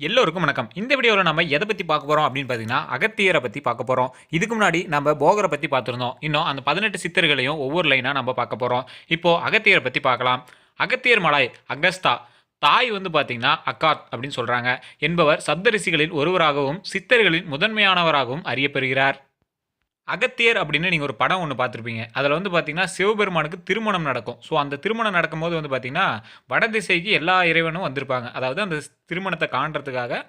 எல்லோருக்கும் வணக்கம். இந்த வீடியோவில் நம்ம எதை பற்றி பார்க்க போகிறோம் அப்படின்னு பார்த்தீங்கன்னா அகத்தியரை பற்றி பார்க்க போகிறோம் இதுக்கு முன்னாடி நம்ம போகரை பற்றி பார்த்துருந்தோம். இன்னும் அந்த பதினெட்டு சித்தர்களையும் ஒவ்வொரு லைனாக நம்ம பார்க்க போகிறோம் இப்போது அகத்தியரை பற்றி பார்க்கலாம். அகத்தியர் மலை அகஸ்தா. தாய் வந்து பார்த்தீங்கன்னா அக்காத் அப்படின்னு சொல்கிறாங்க என்பவர் சப்தரிசிகளில் ஒருவராகவும் சித்தர்களின் முதன்மையானவராகவும் அறியப்பெறுகிறார் அகத்தியர் அப்படின்னு நீங்கள் ஒரு படம் ஒன்று பார்த்துருப்பீங்க. அதில் வந்து பார்த்தீங்கன்னா சிவபெருமானுக்கு திருமணம் நடக்கும். ஸோ அந்த திருமணம் நடக்கும்போது வந்து பார்த்தீங்கன்னா வடதிசைக்கு எல்லா இறைவனும் வந்திருப்பாங்க. அதாவது அந்த திருமணத்தை காண்றதுக்காக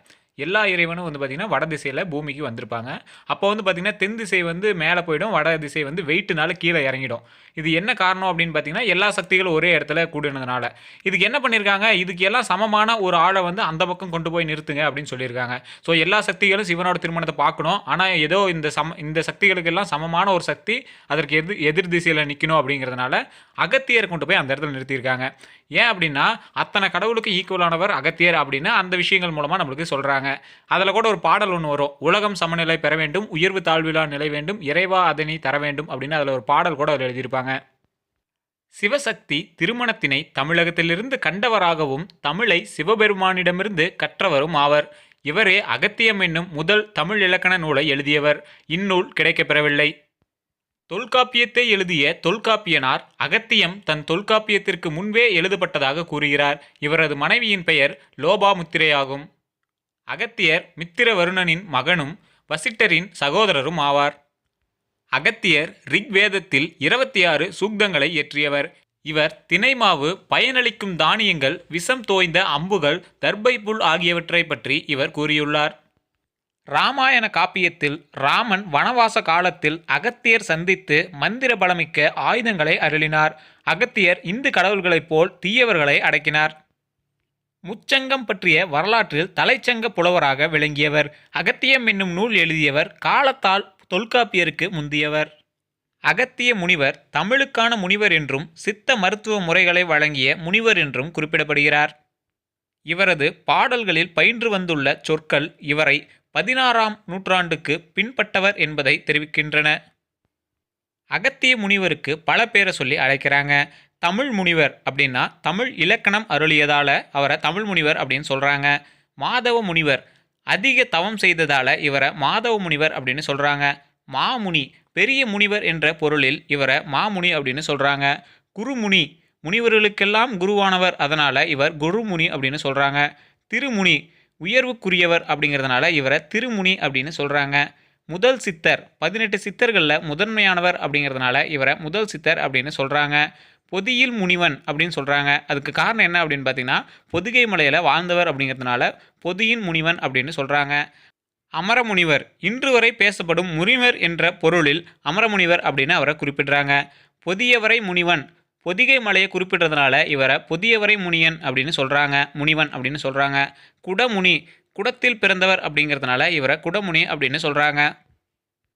எல்லா இறைவனும் வந்து பார்த்திங்கன்னா வட திசையில் பூமிக்கு வந்திருப்பாங்க. அப்போ வந்து பார்த்திங்கன்னா தென் திசை வந்து மேலே போயிடும் வட திசை வந்து வெயிட்டுனால கீழே இறங்கிடும். இது என்ன காரணம் அப்படின்னு பார்த்தீங்கன்னா எல்லா சக்திகளும் ஒரே இடத்துல கூடினதுனால. இதுக்கு என்ன பண்ணியிருக்காங்க இதுக்கு எல்லாம் சமமான ஒரு ஆளை வந்து அந்த பக்கம் கொண்டு போய் நிறுத்துங்க அப்படின்னு சொல்லியிருக்காங்க. ஸோ எல்லா சக்திகளும் சிவனோட திருமணத்தை பார்க்கணும். ஆனால் ஏதோ இந்த சம இந்த சக்திகளுக்கு எல்லாம் சமமான ஒரு சக்தி அதற்கு எதிர் எதிர் திசையில் நிற்கணும் அப்படிங்கிறதுனால அகத்தியரை கொண்டு போய் அந்த இடத்துல நிறுத்தியிருக்காங்க. ஏன் அப்படின்னா அத்தனை கடவுளுக்கு ஈக்குவலானவர் அகத்தியர் அப்படின்னு அந்த விஷயங்கள் மூலமாக நம்மளுக்கு சொல்கிறாங்க அதில் கூட ஒரு பாடல் ஒன்று வரும். உலகம் சமநிலை பெற வேண்டும் உயர்வு தாழ்விலா நிலை வேண்டும் இறைவா அதனை தர வேண்டும் அப்படின்னு அதில் ஒரு பாடல் கூட அதில் எழுதியிருப்பாங்க. சிவசக்தி திருமணத்தினை தமிழகத்திலிருந்து கண்டவராகவும் தமிழை சிவபெருமானிடமிருந்து கற்றவரும் ஆவர். இவரே அகத்தியம் என்னும் முதல் தமிழ் இலக்கண நூலை எழுதியவர். இந்நூல் கிடைக்கப்பெறவில்லை. தொல்காப்பியத்தை எழுதிய தொல்காப்பியனார் அகத்தியம் தன் தொல்காப்பியத்திற்கு முன்பே எழுதப்பட்டதாக கூறுகிறார். இவரது மனைவியின் பெயர் லோபாமுத்திரையாகும். அகத்தியர் மித்திரவருணனின் மகனும் வசிட்டரின் சகோதரரும் ஆவார். அகத்தியர் ரிக்வேதத்தில் இருபத்தி ஆறு சூக்தங்களை இயற்றியவர். இவர் தினைமாவு பயனளிக்கும் தானியங்கள் விஷம் தோய்ந்த அம்புகள் தர்பை புல் ஆகியவற்றை பற்றி இவர் கூறியுள்ளார். ராமாயண காப்பியத்தில் ராமன் வனவாச காலத்தில் அகத்தியர் சந்தித்து மந்திர பலமிக்க ஆயுதங்களை அருளினார். அகத்தியர் இந்து கடவுள்களைப் போல் தீயவர்களை அடக்கினார். முச்சங்கம் பற்றிய வரலாற்றில் தலைச்சங்க புலவராக விளங்கியவர். அகத்தியம் என்னும் நூல் எழுதியவர் காலத்தால் தொல்காப்பியருக்கு முந்தியவர். அகத்திய முனிவர் தமிழுக்கான முனிவர் என்றும் சித்த மருத்துவ முறைகளை வழங்கிய முனிவர் என்றும் குறிப்பிடப்படுகிறார். இவரது பாடல்களில் பயின்று வந்துள்ள சொற்கள் இவரை பதினாறாம் நூற்றாண்டுக்கு பின்பட்டவர் என்பதை தெரிவிக்கின்றன. அகத்திய முனிவருக்கு பல பேரை சொல்லி அழைக்கிறாங்க. தமிழ் முனிவர் அப்படின்னா தமிழ் இலக்கணம் அருளியதால் அவரை தமிழ் முனிவர் அப்படின்னு சொல்கிறாங்க மாதவ முனிவர் அதிக தவம் செய்ததால் இவரை மாதவ முனிவர் அப்படின்னு சொல்கிறாங்க மாமுனி பெரிய முனிவர் என்ற பொருளில் இவரை மாமுனி அப்படின்னு சொல்கிறாங்க குருமுனி முனிவர்களுக்கெல்லாம் குருவானவர் அதனால் இவர் குருமுனி அப்படின்னு சொல்கிறாங்க திருமுனி உயர்வுக்குரியவர் அப்படிங்கிறதுனால இவரை திருமுனி அப்படின்னு சொல்கிறாங்க முதல் சித்தர் பதினெட்டு சித்தர்களில் முதன்மையானவர் அப்படிங்கிறதுனால இவரை முதல் சித்தர் அப்படின்னு சொல்கிறாங்க பொதியில் முனிவன் அப்படின்னு சொல்கிறாங்க அதுக்கு காரணம் என்ன அப்படின்னு பார்த்தீங்கன்னா பொதிகை மலையில் வாழ்ந்தவர் அப்படிங்கிறதுனால பொதியின் முனிவன் அப்படின்னு சொல்கிறாங்க அமரமுனிவர் இன்று வரை பேசப்படும் முனிவர் என்ற பொருளில் அமரமுனிவர் அப்படின்னு அவரை குறிப்பிடுறாங்க. பொதியவரை முனிவன் பொதிகை மலையை குறிப்பிடுறதுனால இவரை பொதியவரை முனியன் அப்படின்னு சொல்கிறாங்க முனிவன் அப்படின்னு சொல்கிறாங்க குடமுனி குடத்தில் பிறந்தவர் அப்படிங்கிறதுனால இவரை குடமுனி அப்படின்னு சொல்கிறாங்க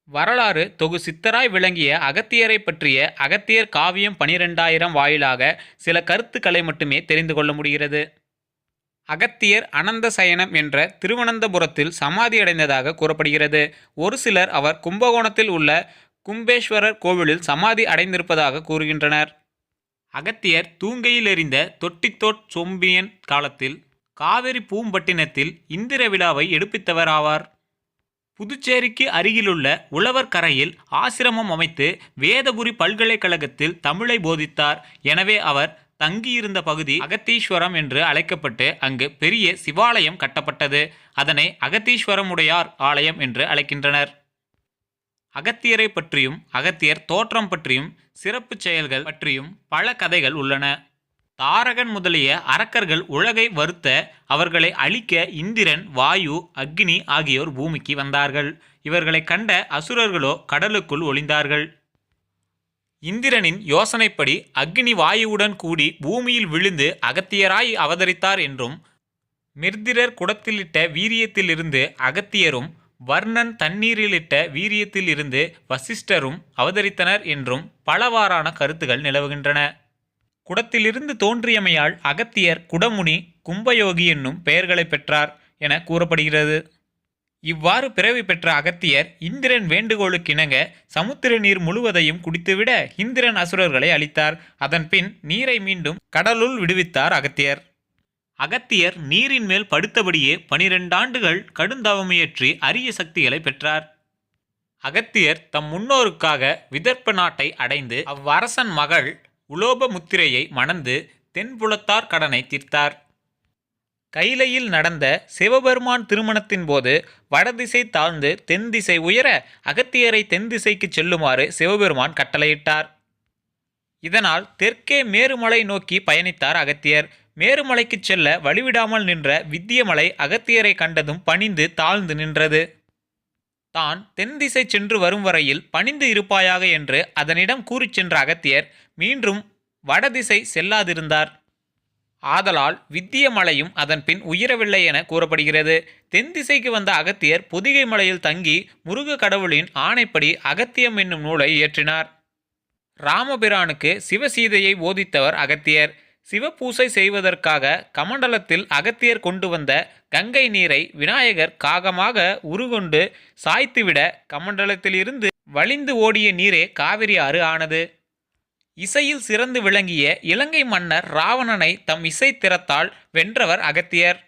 வரலாறு தொகு சித்தராய் விளங்கிய அகத்தியரை பற்றிய அகத்தியர் காவியம் பனிரெண்டாயிரம் வாயிலாக சில கருத்துக்களை மட்டுமே தெரிந்து கொள்ள முடிகிறது. அகத்தியர் அனந்த சயனம் என்ற திருவனந்தபுரத்தில் சமாதி அடைந்ததாக கூறப்படுகிறது. ஒரு சிலர் அவர் கும்பகோணத்தில் உள்ள கும்பேஸ்வரர் கோவிலில் சமாதி அடைந்திருப்பதாக கூறுகின்றனர். அகத்தியர் தூங்கையில் எறிந்த தொட்டித்தோட் சொம்பியன் காலத்தில் காவிரி பூம்பட்டினத்தில் இந்திர விழாவை எடுப்பித்தவர் ஆவார் புதுச்சேரிக்கு அருகிலுள்ள உழவர் கரையில் ஆசிரமம் அமைத்து வேதபுரி பல்கலைக்கழகத்தில் தமிழை போதித்தார். எனவே அவர் தங்கியிருந்த பகுதி அகத்தீஸ்வரம் என்று அழைக்கப்பட்டு அங்கு பெரிய சிவாலயம் கட்டப்பட்டது. அதனை அகத்தீஸ்வரமுடையார் ஆலயம் என்று அழைக்கின்றனர். அகத்தியரை பற்றியும் அகத்தியர் தோற்றம் பற்றியும் சிறப்பு செயல்கள் பற்றியும் பல கதைகள் உள்ளன. தாரகன் முதலிய அரக்கர்கள் உலகை வருத்த அவர்களை அழிக்க இந்திரன் வாயு அக்னி ஆகியோர் பூமிக்கு வந்தார்கள். இவர்களை கண்ட அசுரர்களோ கடலுக்குள் ஒளிந்தார்கள். இந்திரனின் யோசனைப்படி அக்னி வாயுவுடன் கூடி பூமியில் விழுந்து அகத்தியராய் அவதரித்தார் என்றும் மிர்திரர் குடத்திலிட்ட வீரியத்திலிருந்து அகத்தியரும் வர்ணன் தண்ணீரிலிட்ட வீரியத்திலிருந்து வசிஷ்டரும் அவதரித்தனர் என்றும் பலவாறான கருத்துகள் நிலவுகின்றன. குடத்திலிருந்து தோன்றியமையால் அகத்தியர் குடமுனி கும்பயோகி என்னும் பெயர்களை பெற்றார் என கூறப்படுகிறது. இவ்வாறு பிறவி பெற்ற அகத்தியர் இந்திரன் வேண்டுகோளுக்கிணங்க சமுத்திர நீர் முழுவதையும் குடித்துவிட இந்திரன் அசுரர்களை அழித்தார். அதன்பின் நீரை மீண்டும் கடலுள் விடுவித்தார் அகத்தியர். அகத்தியர் நீரின் மேல் படுத்தபடியே பனிரெண்டாண்டுகள் கடுந்தவமையற்றி கடுந்தவமியற்றி அரிய சக்திகளை பெற்றார். அகத்தியர் தம் முன்னோருக்காக விதர்ப்ப நாட்டை அடைந்து அவ்வரசன் மகள் உலோப முத்திரையை மணந்து தென்புலத்தார் கடனை தீர்த்தார். கைலையில் நடந்த சிவபெருமான் திருமணத்தின் போது வடதிசை தாழ்ந்து தென் திசை உயர அகத்தியரை தென் திசைக்கு செல்லுமாறு சிவபெருமான் கட்டளையிட்டார். இதனால் தெற்கே மேருமலை நோக்கி பயணித்தார் அகத்தியர். மேருமலைக்கு செல்ல வழிவிடாமல் நின்ற வித்தியமலை அகத்தியரை கண்டதும் பணிந்து தாழ்ந்து நின்றது. தான் தென் திசை சென்று வரும் வரையில் பணிந்து இருப்பாயாக என்று அதனிடம் கூறிச் சென்ற அகத்தியர் மீண்டும் வடதிசை செல்லாதிருந்தார். ஆதலால் வித்தியமலையும் அதன் பின் உயரவில்லை என கூறப்படுகிறது. தென் திசைக்கு வந்த அகத்தியர் பொதிகை மலையில் தங்கி முருக கடவுளின் ஆணைப்படி அகத்தியம் என்னும் நூலை இயற்றினார். ராமபிரானுக்கு சிவசீதையை போதித்தவர் அகத்தியர். சிவபூசை செய்வதற்காக கமண்டலத்தில் அகத்தியர் கொண்டு வந்த கங்கை நீரை விநாயகர் காகமாக உருகொண்டு சாய்த்துவிட கமண்டலத்திலிருந்து வழிந்து ஓடிய நீரே காவிரி ஆறு ஆனது. இசையில் சிறந்து விளங்கிய இலங்கை மன்னர் ராவணனை தம் இசை திறத்தால் வென்றவர் அகத்தியர்.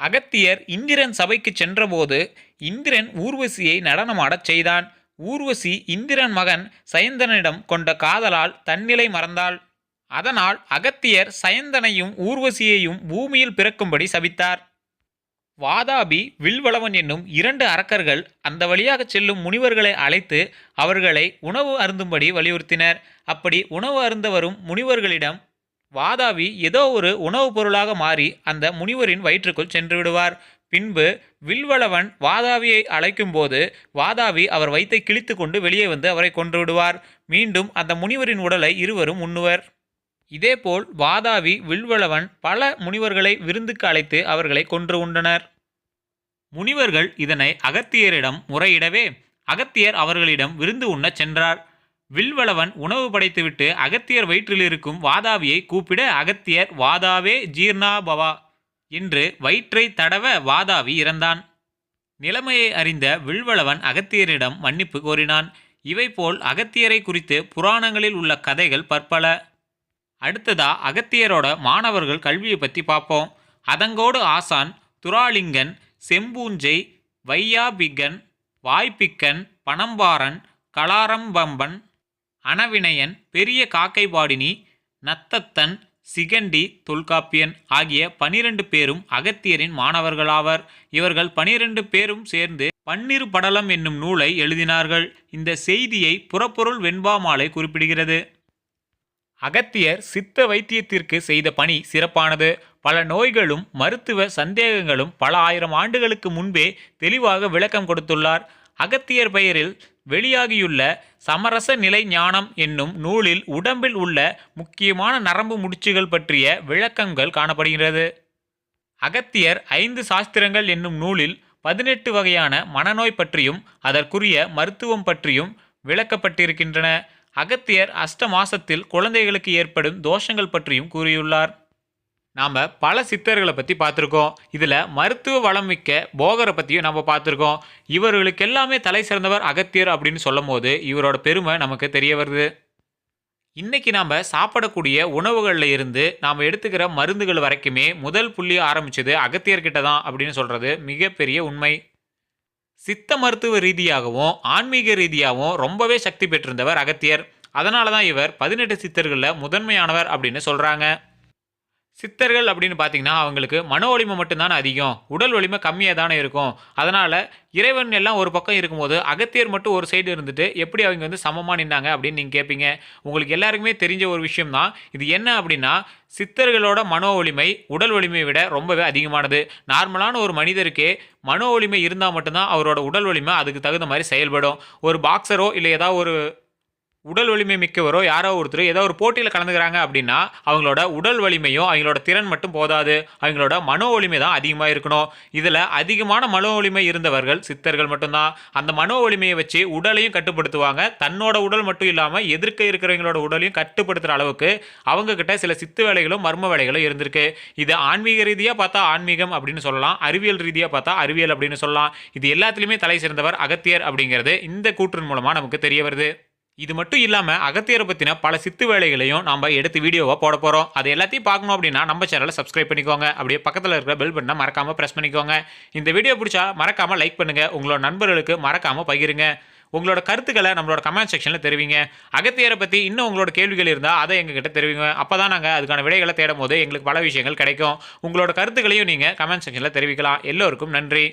அகத்தியர் இந்திரன் சபைக்கு சென்றபோது இந்திரன் ஊர்வசியை நடனமாடச் செய்தான். ஊர்வசி இந்திரன் மகன் சயந்தனிடம் கொண்ட காதலால் தன்னிலை மறந்தாள். அதனால் அகத்தியர் சயந்தனையும் ஊர்வசியையும் பூமியில் பிறக்கும்படி சபித்தார். வாதாபி வில்வளவன் என்னும் இரண்டு அரக்கர்கள் அந்த வழியாக செல்லும் முனிவர்களை அழைத்து அவர்களை உணவு அருந்தும்படி வலியுறுத்தினர். அப்படி உணவு அருந்த வரும் முனிவர்களிடம் வாதாபி ஏதோ ஒரு உணவுப் பொருளாக மாறி அந்த முனிவரின் வயிற்றுக்குள் சென்று விடுவார். பின்பு வில்வளவன் வாதாபியை அழைக்கும்போது வாதாவி அவர் வயிற்றை கிழித்து கொண்டு வெளியே வந்து அவரை கொன்று விடுவார். மீண்டும் அந்த முனிவரின் உடலை இருவரும் உண்ணுவர். இதேபோல் வாதாபி வில்வளவன் பல முனிவர்களை விருந்துக்கு அழைத்து அவர்களை கொன்று உண்டனர். முனிவர்கள் இதனை அகத்தியரிடம் முறையிடவே அகத்தியர் அவர்களிடம் விருந்து உண்ணச் சென்றார். வில்வளவன் உணவு படைத்துவிட்டு அகத்தியர் வயிற்றில் இருக்கும் கூப்பிட அகத்தியர் வாதாவே ஜீர்ணாபவா என்று வயிற்றை தடவ வாதாவி இறந்தான். நிலைமையை அறிந்த வில்வளவன் அகத்தியரிடம் மன்னிப்பு கோரினான். இவை போல் அகத்தியரை குறித்து புராணங்களில் உள்ள கதைகள் பற்பல. அடுத்ததா அகத்தியரோட மாணவர்கள் கல்வியை பற்றி பார்ப்போம் அதங்கோடு ஆசான் துராலிங்கன் செம்பூஞ்சை வையாபிகன் வாய்ப்பிக்கன் பணம்பாரன் கலாரம்பம்பன் அணவினையன் பெரிய காக்கைபாடினி நத்தத்தன் சிகண்டி தொல்காப்பியன் ஆகிய பனிரெண்டு பேரும் அகத்தியரின் மாணவர்களாவர். இவர்கள் பனிரெண்டு பேரும் சேர்ந்து பன்னிரு படலம் என்னும் நூலை எழுதினார்கள். இந்த செய்தியை புறப்பொருள் வெண்பாமாலை குறிப்பிடுகிறது. அகத்தியர் சித்த வைத்தியத்திற்கு செய்த பணி சிறப்பானது. பல நோய்களும் மருத்துவ சந்தேகங்களும் பல ஆயிரம் ஆண்டுகளுக்கு முன்பே தெளிவாக விளக்கம் கொடுத்துள்ளார். அகத்தியர் பெயரில் வெளியாகியுள்ள சமரச நிலை ஞானம் என்னும் நூலில் உடம்பில் உள்ள முக்கியமான நரம்பு முடிச்சுகள் பற்றிய விளக்கங்கள் காணப்படுகிறது அகத்தியர் ஐந்து சாஸ்திரங்கள் என்னும் நூலில் பதினெட்டு வகையான மனநோய் பற்றியும் அதற்குரிய மருத்துவம் பற்றியும் விளக்கப்பட்டிருக்கின்றன. அகத்தியர் அஷ்ட மாசத்தில் குழந்தைகளுக்கு ஏற்படும் தோஷங்கள் பற்றியும் கூறியுள்ளார். நாம் பல சித்தர்களை பற்றி பார்த்துருக்கோம். இதில் மருத்துவ வளம் மிக்க போகரை பற்றியும் நம்ம பார்த்துருக்கோம். இவர்களுக்கு எல்லாமே தலை சிறந்தவர் அகத்தியர் அப்படின்னு சொல்லும் போது இவரோட பெருமை நமக்கு தெரிய வருது. இன்றைக்கி நாம் சாப்பிடக்கூடிய உணவுகளில் இருந்து நாம் எடுத்துக்கிற மருந்துகள் வரைக்குமே முதல் புள்ளி ஆரம்பிச்சது அகத்தியர்கிட்ட தான் அப்படின்னு சொல்கிறது மிகப்பெரிய உண்மை. சித்த மருத்துவ ரீதியாகவும் ஆன்மீக ரீதியாகவும் ரொம்பவே சக்தி பெற்றிருந்தவர் அகத்தியர். அதனால தான் இவர் பதினெட்டு சித்தர்களில் முதன்மையானவர் அப்படின்னு சொல்கிறாங்க சித்தர்கள் அப்படின்னு பார்த்தீங்கன்னா அவங்களுக்கு மன வலிமை மட்டும்தானே அதிகம். உடல் வலிமை கம்மியாக தானே இருக்கும். அதனால் இறைவன் எல்லாம் ஒரு பக்கம் இருக்கும்போது அகத்தியர் மட்டும் ஒரு சைடு இருந்துட்டு எப்படி அவங்க வந்து சமமாக நின்னாங்க அப்படின்னு நீங்கள் கேட்பீங்க உங்களுக்கு எல்லாருக்குமே தெரிஞ்ச ஒரு விஷயம் தான் இது என்ன அப்படின்னா சித்தர்களோட மனோ வலிமை உடல் வலிமையை விட ரொம்பவே அதிகமானது. நார்மலான ஒரு மனிதருக்கே மனோ வலிமை இருந்தால் மட்டும்தான் அவரோட உடல் வலிமை அதுக்கு தகுந்த மாதிரி செயல்படும். ஒரு பாக்ஸரோ இல்லை ஏதாவது ஒரு உடல் வலிமை மிக்கவரோ யாரோ ஒருத்தர் ஏதோ ஒரு போட்டியில் கலந்துக்கிறாங்க அப்படின்னா அவங்களோட உடல் வலிமையும் அவங்களோட திறன் மட்டும் போதாது. அவங்களோட மனோ வலிமை தான் அதிகமாக இருக்கணும். இதில் அதிகமான மனோ வலிமை இருந்தவர்கள் சித்தர்கள் மட்டும்தான். அந்த மனோ வலிமையை வச்சு உடலையும் கட்டுப்படுத்துவாங்க. தன்னோட உடல் மட்டும் இல்லாமல் எதிர்க்க இருக்கிறவங்களோட உடலையும் கட்டுப்படுத்துகிற அளவுக்கு அவங்கக்கிட்ட சில சித்து வேலைகளும் மர்ம வேலைகளும் இருந்திருக்கு. இது ஆன்மீக ரீதியாக பார்த்தா ஆன்மீகம் அப்படின்னு சொல்லலாம். அறிவியல் ரீதியாக பார்த்தா அறிவியல் அப்படின்னு சொல்லலாம். இது எல்லாத்துலேயுமே தலை சிறந்தவர் அகத்தியர் அப்படிங்கிறது இந்த கூற்றின் மூலமாக நமக்கு தெரிய வருது. இது மட்டும் இல்லாமல் அகத்தியரை பற்றின பல சித்து வேலைகளையும் நம்ம எடுத்து வீடியோவாக போட போகிறோம் அது எல்லாத்தையும் பார்க்கணும் அப்படின்னா நம்ம சேனலை சப்ஸ்கிரைப் பண்ணிக்கோங்க. அப்படியே பக்கத்தில் இருக்கிற பெல் பட்டனை மறக்காமல் ப்ரெஸ் பண்ணிக்கோங்க. இந்த வீடியோ பிடிச்சா மறக்காமல் லைக் பண்ணுங்கள் உங்களோட நண்பர்களுக்கு மறக்காமல் பகிருங்க. உங்களோட கருத்துக்களை நம்மளோட கமெண்ட் செக்ஷனில் தெரிவிங்க. அகத்தியரை பற்றி இன்னும் உங்களோட கேள்விகள் இருந்தால் அதை எங்ககிட்ட தெரிவிங்க. அப்போ தான் நாங்கள் அதுக்கான விடைகளை தேடும் போது எங்களுக்கு பல விஷயங்கள் கிடைக்கும். உங்களோட கருத்துக்களையும் நீங்கள் கமெண்ட் செக்ஷனில் தெரிவிக்கலாம். எல்லோருக்கும் நன்றி.